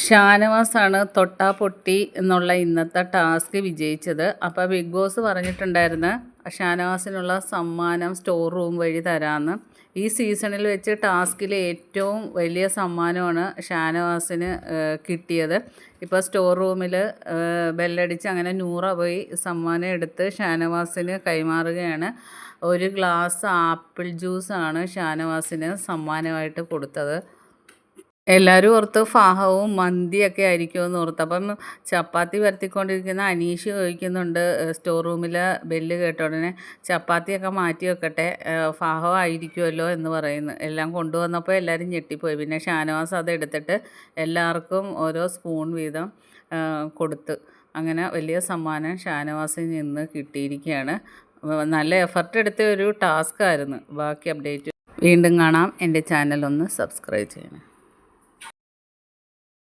ഷാനവാസാണ് തൊട്ടാ പൊട്ടി എന്നുള്ള ഇന്നത്തെ ടാസ്ക് വിജയിച്ചത്. അപ്പോൾ ബിഗ് ബോസ് പറഞ്ഞിട്ടുണ്ടായിരുന്നു ഷാനവാസിനുള്ള സമ്മാനം സ്റ്റോർ റൂം വഴി തരാമെന്ന് ഈ സീസണിൽ വെച്ച് ടാസ്കിലെ ഏറ്റവും വലിയ സമ്മാനമാണ് ഷാനവാസിന് കിട്ടിയത്. ഇപ്പോൾ സ്റ്റോർ റൂമിൽ ബെല്ലടിച്ച് അങ്ങനെ നൂറ പോയി സമ്മാനം എടുത്ത് ഷാനവാസിന് കൈമാറുകയാണ്. ഒരു ഗ്ലാസ് ആപ്പിൾ ജ്യൂസാണ് ഷാനവാസിന് സമ്മാനമായിട്ട് കൊടുത്തത്. എല്ലാവരും ഓർത്ത് ഫാഹവും മന്തിയൊക്കെ ആയിരിക്കുമെന്ന് ഓർത്ത്. അപ്പം ചപ്പാത്തി വരുത്തിക്കൊണ്ടിരിക്കുന്ന അനീഷ് ചോദിക്കുന്നുണ്ട് സ്റ്റോർ റൂമിലെ ബെല്ല് കേട്ട ഉടനെ ചപ്പാത്തിയൊക്കെ മാറ്റി വെക്കട്ടെ ഫാഹോ ആയിരിക്കുമല്ലോ എന്ന് പറയുന്നു. എല്ലാം കൊണ്ടുവന്നപ്പോൾ എല്ലാവരും ഞെട്ടിപ്പോയി. പിന്നെ ഷാനവാസ് അത് എടുത്തിട്ട് എല്ലാവർക്കും ഓരോ സ്പൂൺ വീതം കൊടുത്ത്. അങ്ങനെ വലിയ സമ്മാനം ഷാനവാസിൽ നിന്ന് കിട്ടിയിരിക്കുകയാണ്. നല്ല എഫർട്ട് എടുത്ത ഒരു ടാസ്ക് ആയിരുന്നു. ബാക്കി അപ്ഡേറ്റ് വീണ്ടും കാണാം. എന്റെ ചാനൽ ഒന്ന് സബ്സ്ക്രൈബ് ചെയ്യണം.